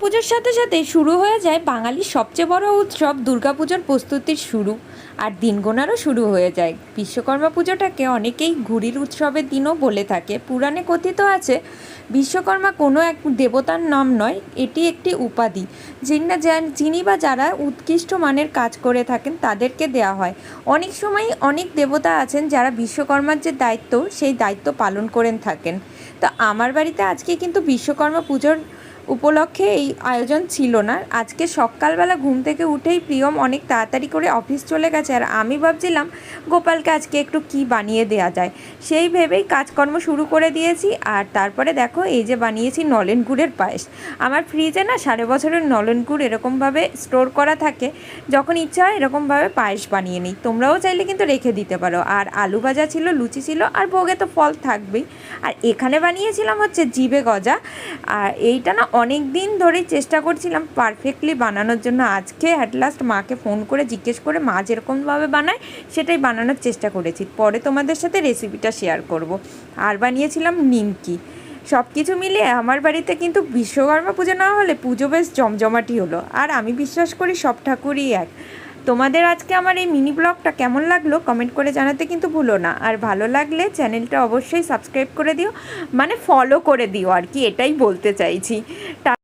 পুজোর সাথে সাথে শুরু হয়ে যায় বাঙালির সবচেয়ে বড় উৎসব দুর্গাপুজোর প্রস্তুতির শুরু। আর দিন গোনারও শুরু হয়ে যায়। বিশ্বকর্মা পুজোটাকে অনেকেই ঘুড়ির উৎসবের দিনও বলে থাকে। পুরাণে কথিত আছে, বিশ্বকর্মা কোনো এক দেবতার নাম নয়, এটি একটি উপাধি। যিনি যিনি বা যারা উৎকৃষ্ট মানের কাজ করে থাকেন তাদেরকে দেওয়া হয়। অনেক সময় অনেক দেবতা আছেন যারা বিশ্বকর্মার যে দায়িত্ব, সেই দায়িত্ব পালন করেন থাকেন। তো আমার বাড়িতে আজকে কিন্তু বিশ্বকর্মা পুজোর উপলক্ষে এই আয়োজন ছিল না। আজকে সকালবেলা ঘুম থেকে উঠেই প্রিয়ম অনেক তাড়াতাড়ি করে অফিস চলে গেছে আর আমি ভাবছিলাম, গোপালকে আজকে একটু কি বানিয়ে দেওয়া যায়? সেই ভেবেই কাজকর্ম শুরু করে দিয়েছি আর তারপরে দেখো, এই যে বানিয়েছি নলেন গুড়ের পায়েস। আমার ফ্রিজে না সাড়ে বছরের নলেন গুড় এরকমভাবে স্টোর করা থাকে, যখন ইচ্ছা হয় এরকমভাবে পায়েস বানিয়ে নিই। তোমরাও চাইলে কিন্তু রেখে দিতে পারো। আর আলু ভাজা ছিল, লুচি ছিল আর ভোগে তো ফল থাকবেই। আর এখানে বানিয়েছিলাম হচ্ছে জিবে গজা। আর এইটা না অনেক দিন ধরেই চেষ্টা করছিলাম পারফেক্টলি বানানোর জন্য। আজকে অ্যাট লাস্ট মাকে ফোন করে জিজ্ঞেস করে, মা যেরকমভাবে বানায়, সেটাই বানানোর চেষ্টা করেছি। পরে তোমাদের সাথে রেসিপিটা শেয়ার করব। আর বানিয়েছিলাম নিমকি। সব কিছু মিলিয়ে আমার বাড়িতে কিন্তু বিশ্বকর্মা পুজো না হলে পুজো বেশ জমজমাটি হলো। আর আমি বিশ্বাস করি সব ঠাকুরই এক। তোমাদের আজকে আমার এই মিনি ব্লগটা কেমন লাগল কমেন্ট করে জানাতে কিন্তু ভুলো না। আর ভালো লাগলে চ্যানেলটা অবশ্যই সাবস্ক্রাইব করে দিও। মানে ফলো করে দিও আর কি, এটাই বলতে চাইছি।